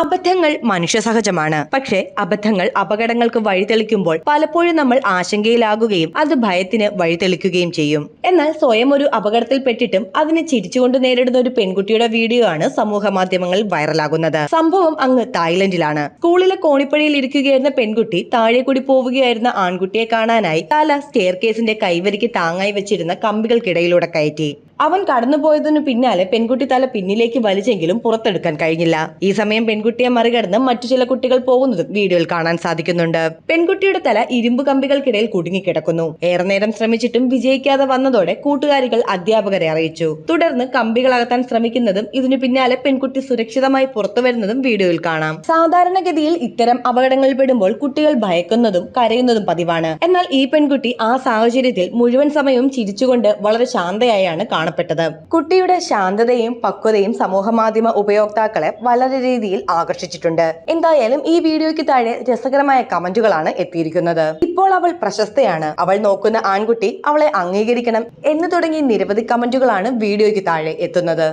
അബദ്ധങ്ങൾ മനുഷ്യ സഹജമാണ് പക്ഷേ അബദ്ധങ്ങൾ അപകടങ്ങൾക്ക് വഴിതെളിക്കുമ്പോൾ പലപ്പോഴും നമ്മൾ ആശങ്കയിലാകുകയും അത് ഭയത്തിന് വഴിതെളിക്കുകയും ചെയ്യും. എന്നാൽ സ്വയം ഒരു അപകടത്തിൽപ്പെട്ടിട്ടും അതിനെ ചിരിച്ചുകൊണ്ട് നേരിടുന്ന ഒരു പെൺകുട്ടിയുടെ വീഡിയോ ആണ് സമൂഹ മാധ്യമങ്ങളിൽ വൈറലാകുന്നത്. സംഭവം അങ്ങ് തായ്ലൻഡിലാണ്. സ്കൂളിലെ കോണിപ്പടിയിൽ ഇരിക്കുകയായിരുന്ന പെൺകുട്ടി താഴെ കൂടി പോവുകയായിരുന്ന ആൺകുട്ടിയെ കാണാനായി തല സ്റ്റെയർ കേസിന്റെ കൈവരിക്ക് താങ്ങായി വെച്ചിരുന്ന കമ്പികൾക്കിടയിലൂടെ കയറ്റി. അവൻ കടന്നുപോയതിനു പിന്നാലെ പെൺകുട്ടി തല പിന്നിലേക്ക് വലിച്ചെങ്കിലും പുറത്തെടുക്കാൻ കഴിഞ്ഞില്ല. ഈ സമയം പെൺകുട്ടിയെ മറികടന്ന് മറ്റു ചില കുട്ടികൾ പോകുന്നതും വീഡിയോയിൽ കാണാൻ സാധിക്കുന്നുണ്ട്. പെൺകുട്ടിയുടെ തല ഇരുമ്പ് കമ്പികൾക്കിടയിൽ കുടുങ്ങിക്കിടക്കുന്നു. ഏറെ നേരം ശ്രമിച്ചിട്ടും വിജയിക്കാതെ വന്നതോടെ കൂട്ടുകാരികൾ അധ്യാപകരെ അറിയിച്ചു. തുടർന്ന് കമ്പികൾ അകത്താൻ ശ്രമിക്കുന്നതും ഇതിനു പിന്നാലെ പെൺകുട്ടി സുരക്ഷിതമായി പുറത്തു വരുന്നതും വീഡിയോയിൽ കാണാം. സാധാരണഗതിയിൽ ഇത്തരം അപകടങ്ങളിൽ പെടുമ്പോൾ കുട്ടികൾ ഭയക്കുന്നതും കരയുന്നതും പതിവാണ്. എന്നാൽ ഈ പെൺകുട്ടി ആ സാഹചര്യത്തിൽ മുഴുവൻ സമയവും ചിരിച്ചുകൊണ്ട് വളരെ ശാന്തയായാണ് കാണപ്പെട്ടത്. കുട്ടിയുടെ ശാന്തതയും പക്വതയും സമൂഹമാധ്യമ ഉപയോക്താക്കളെ വളരെ രീതിയിൽ ആകർഷിച്ചിട്ടുണ്ട്. എന്തായാലും ഈ വീഡിയോയ്ക്ക് താഴെ രസകരമായ കമന്റുകളാണ് എത്തിയിരിക്കുന്നത്. ഇപ്പോൾ അവൾ പ്രശസ്തയാണ്. അവൾ നോക്കുന്ന ആൺകുട്ടി അവളെ അംഗീകരിക്കണം എന്ന് തുടങ്ങി നിരവധി കമന്റുകളാണ് വീഡിയോയ്ക്ക് താഴെ എത്തുന്നത്.